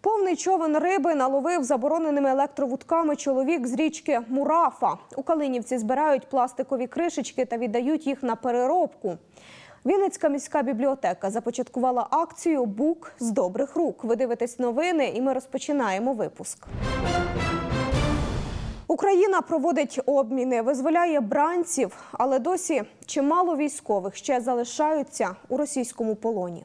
Повний човен риби наловив забороненими електровудками чоловік з річки Мурафа. У Калинівці збирають пластикові кришечки та віддають їх на переробку. Вінницька міська бібліотека започаткувала акцію Бук з добрих рук. Ви дивитесь новини, і ми розпочинаємо випуск. Україна проводить обміни, визволяє бранців, але досі чимало військових ще залишаються у російському полоні.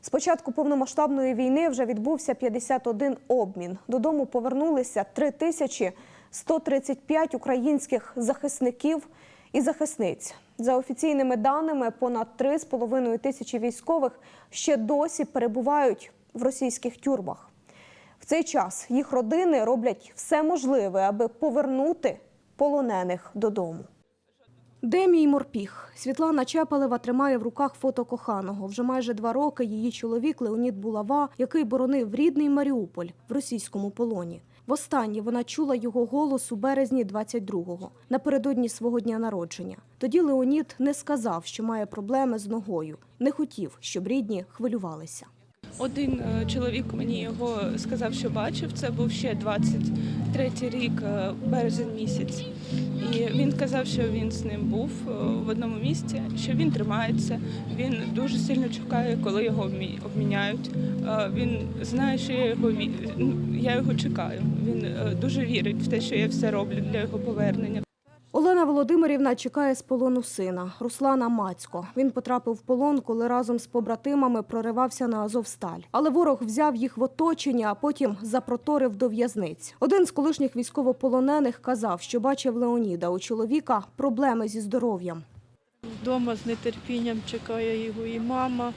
З початку повномасштабної війни вже відбувся 51 обмін. Додому повернулися 3135 українських захисників і захисниць. За офіційними даними, понад 3,5 тисячі військових ще досі перебувають в російських тюрмах. В цей час їх родини роблять все можливе, аби повернути полонених додому. Де мій морпіг? Світлана Чепелева тримає в руках фото коханого. Вже майже два роки її чоловік Леонід Булава, який боронив рідний Маріуполь в російському полоні. Востаннє вона чула його голос у березні 22-го, напередодні свого дня народження. Тоді Леонід не сказав, що має проблеми з ногою, не хотів, щоб рідні хвилювалися. Один е, чоловік мені його сказав, що бачив. Це був ще 23 рік, е, березень місяць. І він казав, що він з ним був е, в одному місці, що він тримається. Він дуже сильно чекає, коли його обміняють. Він знає, що я його я його чекаю. Він дуже вірить в те, що я все роблю для його повернення. Олена Володимирівна чекає з полону сина Руслана Мацько. Він потрапив в полон, коли разом з побратимами проривався на Азовсталь. Але ворог взяв їх в оточення, а потім запроторив до в'язниць. Один з колишніх військовополонених казав, що бачив Леоніда у чоловіка проблеми зі здоров'ям. Вдома з нетерпінням чекає його і мама,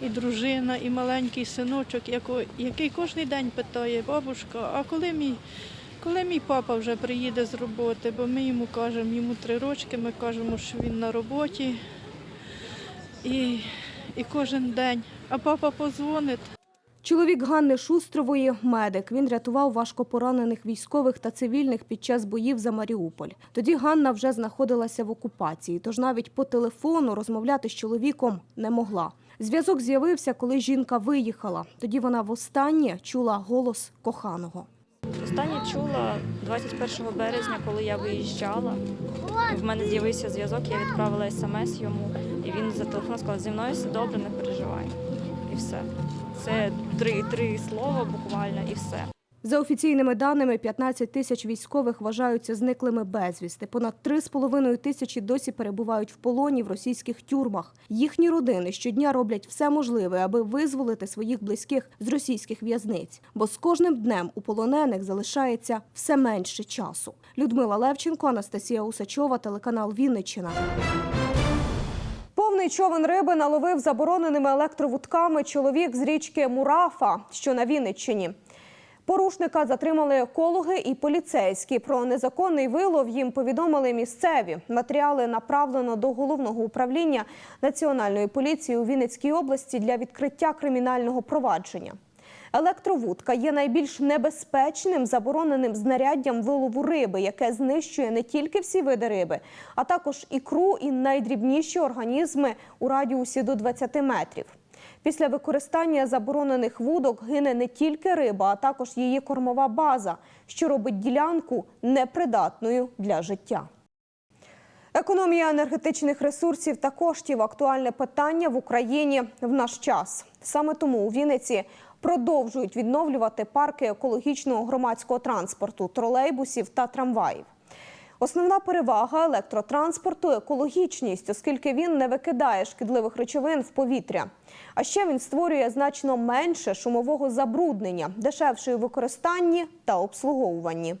і дружина, і маленький синочок, який кожен день питає, бабушка, а коли мій, коли мій папа вже приїде з роботи, бо ми йому кажемо, йому три рочки, ми кажемо, що він на роботі. І, і кожен день. А папа позвонить. Чоловік Ганни Шустрової – медик. Він рятував важкопоранених військових та цивільних під час боїв за Маріуполь. Тоді Ганна вже знаходилася в окупації, тож навіть по телефону розмовляти з чоловіком не могла. Зв'язок з'явився, коли жінка виїхала. Тоді вона востаннє чула голос коханого. Останнє чула 21 березня, коли я виїжджала. В мене з'явився зв'язок, я відправила смс йому, і він зателефонував, сказав, зі мною все добре, не переживай. І все. Це три, три слова буквально і все. За офіційними даними, 15 тисяч військових вважаються зниклими безвісти. Понад 3,5 тисячі досі перебувають в полоні в російських тюрмах. Їхні родини щодня роблять все можливе, аби визволити своїх близьких з російських в'язниць. Бо з кожним днем у полонених залишається все менше часу. Людмила Левченко, Анастасія Усачова, телеканал Вінниччина. Повний човен риби наловив забороненими електровудками чоловік з річки Мурафа, що на Вінниччині. Порушника затримали екологи і поліцейські. Про незаконний вилов їм повідомили місцеві. Матеріали направлено до головного управління Національної поліції у Вінницькій області для відкриття кримінального провадження. Електровудка є найбільш небезпечним забороненим знаряддям вилову риби, яке знищує не тільки всі види риби, а також ікру і найдрібніші організми у радіусі до 20 метрів. Після використання заборонених вудок гине не тільки риба, а також її кормова база, що робить ділянку непридатною для життя. Економія енергетичних ресурсів та коштів актуальне питання в Україні в наш час. Саме тому у Вінниці продовжують відновлювати парки екологічного громадського транспорту, тролейбусів та трамваїв. Основна перевага електротранспорту екологічність, оскільки він не викидає шкідливих речовин в повітря. А ще він створює значно менше шумового забруднення, дешевшої у використанні та обслуговуванні.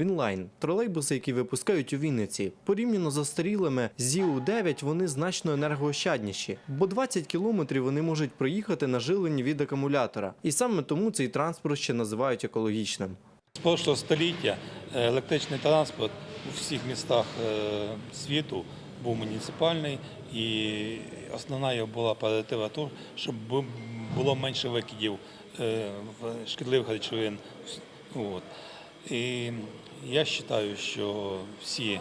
Вінлайн тролейбуси, які випускають у Вінниці, порівняно з застарілими ЗІУ-9, вони значно енергоощадніші, бо 20 кілометрів вони можуть проїхати на жилені від акумулятора. І саме тому цей транспорт ще називають екологічним. З прошлого століття е, електричний транспорт у всіх містах е, світу був муніципальний, і основна його була перспектива того, щоб було менше викидів е, шкідливих речовин. От. І Я вважаю, що всі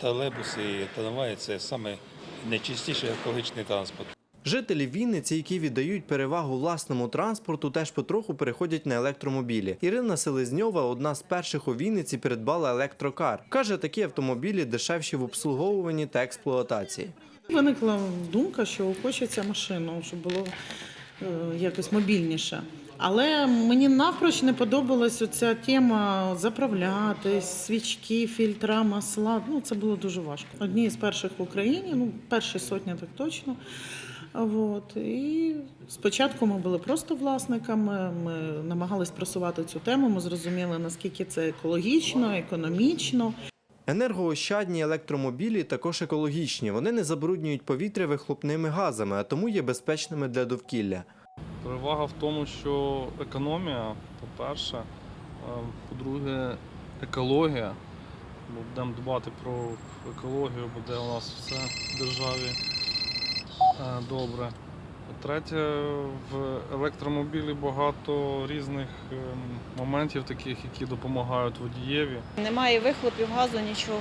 тролейбуси і трамваї – це саме найчистіший екологічний транспорт. Жителі Вінниці, які віддають перевагу власному транспорту, теж потроху переходять на електромобілі. Ірина Селезньова, одна з перших у Вінниці, придбала електрокар. Каже, такі автомобілі дешевші в обслуговуванні та експлуатації. Виникла думка, що хочеться машину, щоб було е, якось мобільніше. Але мені навпроч не подобалась оця тема заправляти, свічки, фільтра, масла. Ну, це було дуже важко. Одні з перших в Україні, ну, перші сотня так точно. От. І спочатку ми були просто власниками, ми намагались просувати цю тему, ми зрозуміли, наскільки це екологічно, економічно. Енергоощадні електромобілі також екологічні. Вони не забруднюють повітря вихлопними газами, а тому є безпечними для довкілля. Перевага в тому, що економія, по-перше, е, по-друге, екологія. Бо будемо дбати про екологію, буде у нас все в державі добре. По-третє, в електромобілі багато різних ем, моментів, таких, які допомагають водієві. Немає вихлопів, газу, нічого.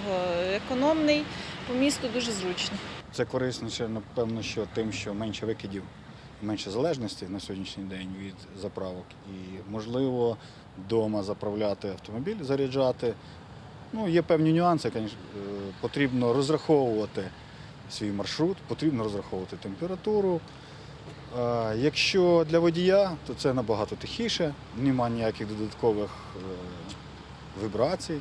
Економний, по місту дуже зручно. Це корисніше, напевно, що тим, що менше викидів, менше залежності на сьогоднішній день від заправок. І можливо вдома заправляти автомобіль, заряджати. Ну, є певні нюанси, звісно, потрібно розраховувати свій маршрут, потрібно розраховувати температуру. Якщо для водія, то це набагато тихіше, немає ніяких додаткових е, вібрацій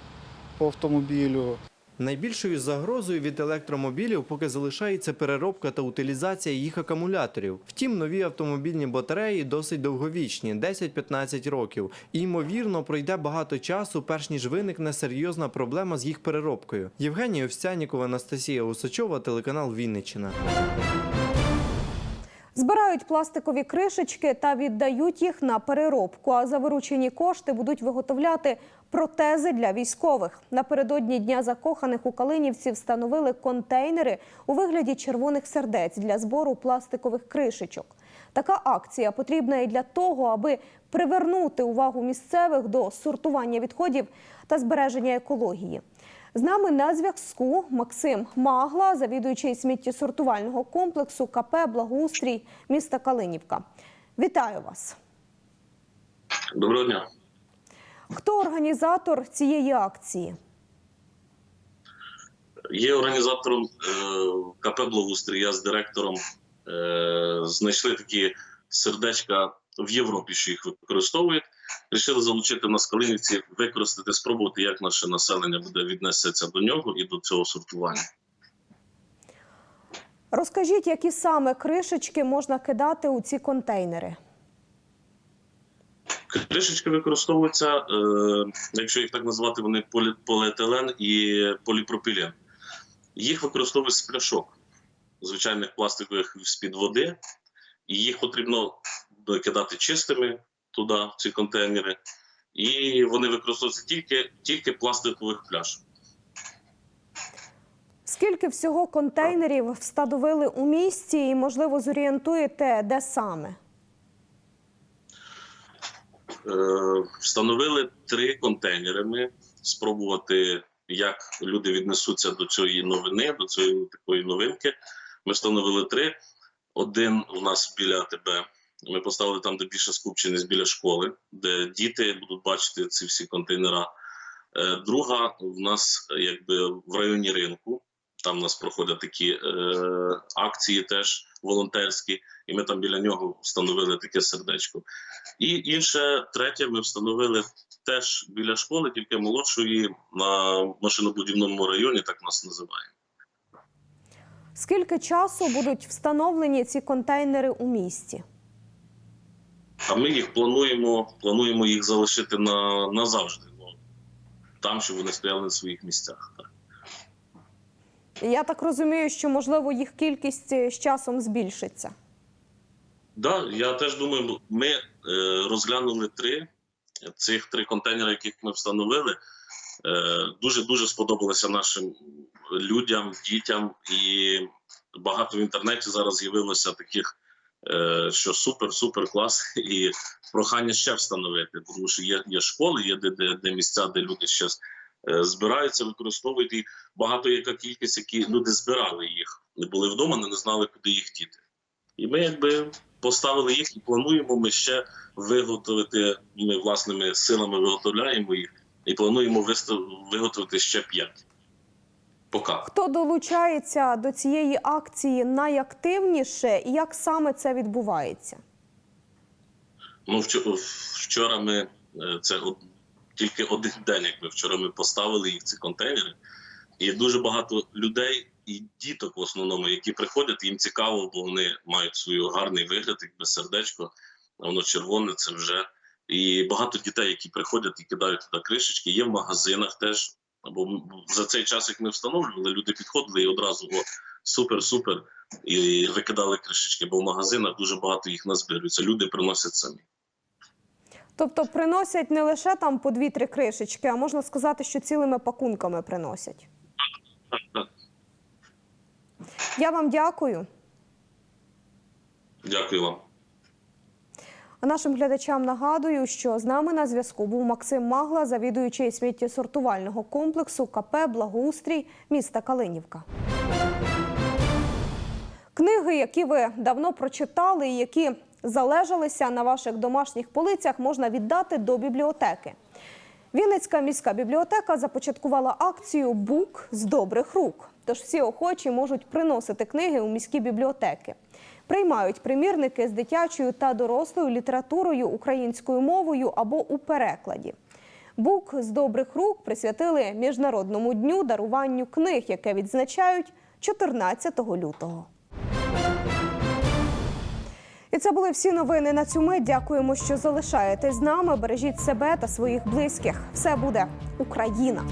по автомобілю. Найбільшою загрозою від електромобілів поки залишається переробка та утилізація їх акумуляторів. Втім, нові автомобільні батареї досить довговічні 10-15 років. І ймовірно пройде багато часу, перш ніж виникне серйозна проблема з їх переробкою. Євгенія Овсянікова, Анастасія Усачова, телеканал Вінниччина. Збирають пластикові кришечки та віддають їх на переробку. А за виручені кошти будуть виготовляти протези для військових. Напередодні дня закоханих у Калинівці встановили контейнери у вигляді червоних сердець для збору пластикових кришечок. Така акція потрібна і для того, аби привернути увагу місцевих до сортування відходів та збереження екології. З нами на зв'язку Максим Магла, завідуючий сміттєсортувального комплексу КП Благоустрій міста Калинівка. Вітаю вас! Доброго дня. Хто організатор цієї акції? Є організатором е, КП Благоустрій, я з директором е, знайшли такі сердечка в Європі, що їх використовують. Рішили залучити нас в Калинівці, використати, спробувати, як наше населення буде віднесеться до нього і до цього сортування. Розкажіть, які саме кришечки можна кидати у ці контейнери? Кришечки використовуються, е, якщо їх так назвати, вони полі, поліетилен і поліпропілен. Їх використовують з пляшок, звичайних пластикових з-під води, і їх потрібно кидати чистими туди, в ці контейнери. І вони використовуються тільки, тільки пластикових пляшок. Скільки всього контейнерів встановили у місті і, можливо, зорієнтуєте, де саме? Е, встановили три контейнери. Ми спробувати, як люди віднесуться до цієї новини, до цієї такої новинки. Ми встановили три. Один у нас біля АТБ. Ми поставили там, де більше скупченість біля школи, де діти будуть бачити ці всі контейнера. Е, Друга в нас е, якби в районі ринку. Там у нас проходять такі е, акції теж волонтерські, і ми там біля нього встановили таке сердечко. І інше, третє, ми встановили теж біля школи, тільки молодшої на машинобудівному районі, так нас називаємо. Скільки часу будуть встановлені ці контейнери у місті? А ми їх плануємо, плануємо їх залишити на, назавжди. Ну, там, щоб вони стояли на своїх місцях. Так. Я так розумію, що можливо їх кількість е, з часом збільшиться. Да, я теж думаю, ми е, розглянули три цих три контейнери, яких ми встановили. Е, дуже дуже сподобалося нашим людям, дітям, і багато в інтернеті зараз з'явилося таких, що супер, супер клас, і прохання ще встановити, тому що є, є школи, є де, де, де місця, де люди ще е, збираються, використовують і багато яка кількість, які люди збирали їх, не були вдома, не знали, куди їх діти. І ми якби поставили їх і плануємо ми ще виготовити. Ми власними силами виготовляємо їх і плануємо виготовити ще п'ять. Поки. Хто долучається до цієї акції найактивніше і як саме це відбувається? Ну, вчора ми е, це тільки один день, якби вчора ми поставили їх ці контейнери, і дуже багато людей і діток в основному, які приходять, їм цікаво, бо вони мають свій гарний вигляд, якби сердечко, воно червоне, це вже. І багато дітей, які приходять і кидають туди кришечки, є в магазинах теж. Бо за цей час, як ми встановлювали, люди підходили і одразу о, супер, супер, і викидали кришечки, бо в магазинах дуже багато їх назбирується. Люди приносять самі. Тобто приносять не лише там по дві-три кришечки, а можна сказати, що цілими пакунками приносять. Так. Я вам дякую. Дякую вам. А нашим глядачам нагадую, що з нами на зв'язку був Максим Магла, завідуючий сміттєсортувального комплексу КП Благоустрій міста Калинівка. Книги, які ви давно прочитали і які залежалися на ваших домашніх полицях, можна віддати до бібліотеки. Вінницька міська бібліотека започаткувала акцію Бук з добрих рук. Тож всі охочі можуть приносити книги у міські бібліотеки. Приймають примірники з дитячою та дорослою літературою українською мовою або у перекладі. Бук з добрих рук присвятили Міжнародному дню даруванню книг, яке відзначають 14 лютого. І це були всі новини на цю мить. Дякуємо, що залишаєтесь з нами. Бережіть себе та своїх близьких. Все буде Україна.